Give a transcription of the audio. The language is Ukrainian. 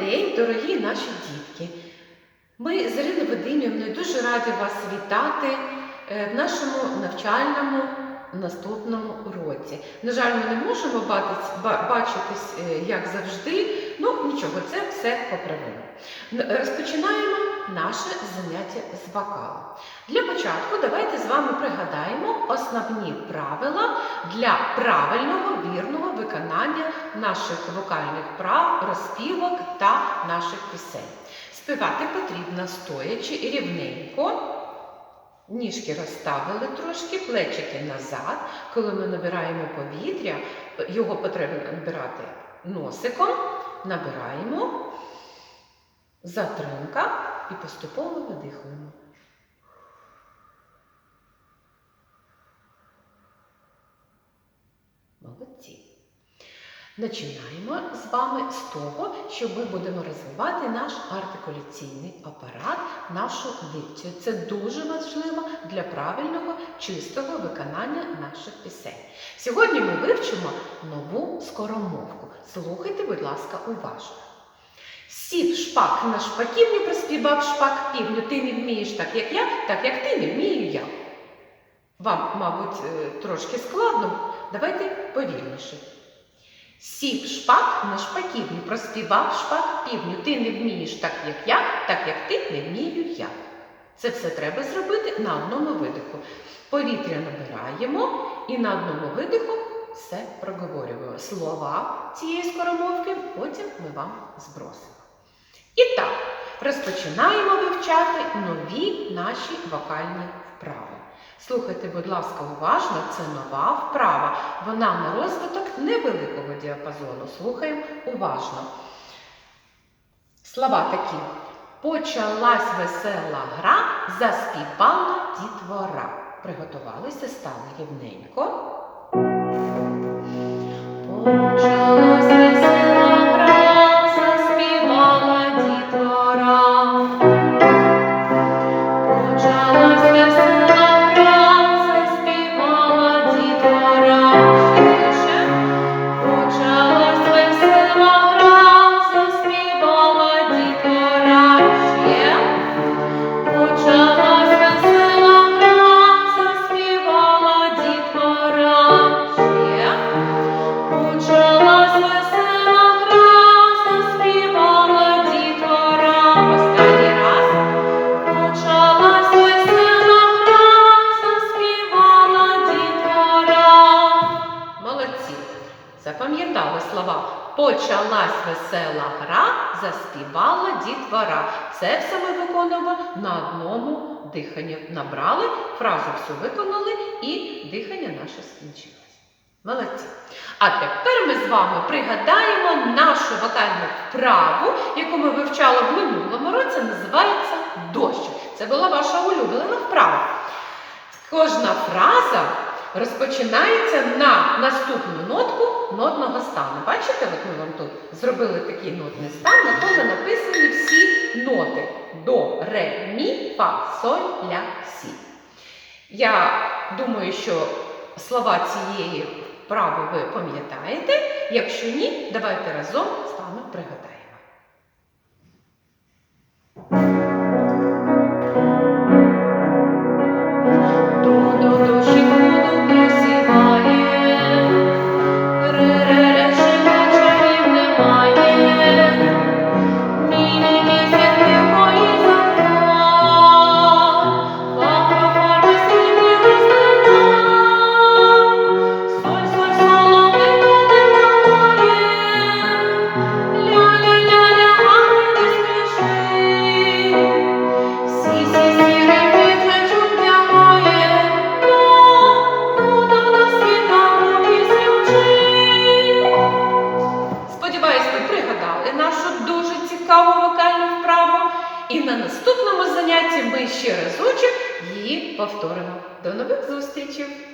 день, дорогі наші дітки! Ми з Іриною Вадимівною дуже раді вас вітати е, в нашому навчальному наступному уроці. На жаль, ми не можемо бачитись, бачитись е, як завжди, ну нічого, це все поправимо. Розпочинаємо наше заняття з вокалу. Для початку давайте з вами пригадаємо основні правила для правильного вірного виконання наших вокальних прав, розпівок та наших пісень. Співати потрібно стоячи рівненько. Ніжки розставили трошки, плечики назад. Коли ми набираємо повітря, його потрібно набирати носиком, набираємо, затримка і поступово видихуємо. Молодці. Починаємо з вами з того, що ми будемо розвивати наш артикуляційний апарат, нашу дикцію. Це дуже важливо для правильного, чистого виконання наших пісень. Сьогодні ми вивчимо нову скоромовку. Слухайте, будь ласка, уважно. Сів шпак на шпаківню, проспівав шпак півню. Ти не вмієш так, як я, так як ти не вмію я. Вам, мабуть, е, трошки складно. Давайте повільніше. Сів шпак на шпаківню, проспівав шпак півню. Ти не вмієш так, як я, так як ти не вмію я. Це все треба зробити на одному видиху. Повітря набираємо і на одному видиху все проговорюємо. Слова цієї скоромовки потім ми вам збросимо. І так, розпочинаємо вивчати нові наші вокальні вправи. Слухайте, будь ласка, уважно, це нова вправа. Вона на розвиток невеликого діапазону. Слухаємо уважно. Слова такі. Почалась весела гра, заспівала дітвора. Приготувалися, стали рівненько. Запам'ятали слова. Почалась весела гра, заспівала дітвора. Це все ми виконуємо на одному диханні. Набрали, фразу всю виконали і дихання наше скінчилось. Молодці. А тепер ми з вами пригадаємо нашу вокальну вправу, яку ми вивчали в минулому році, називається дощ. Це була ваша улюблена вправа. Кожна фраза розпочинається на наступну нотку нотного стану. Бачите, от ми вам тут зробили такий нотний стан, на якому написані всі ноти до, ре, мі, фа, соль, ля, сі. Я думаю, що слова цієї вправи ви пам'ятаєте. Якщо ні, давайте разом з вами пригадаємо. Цікаву вокальну вправу. І на наступному занятті ми ще разочок її повторимо. До нових зустрічей!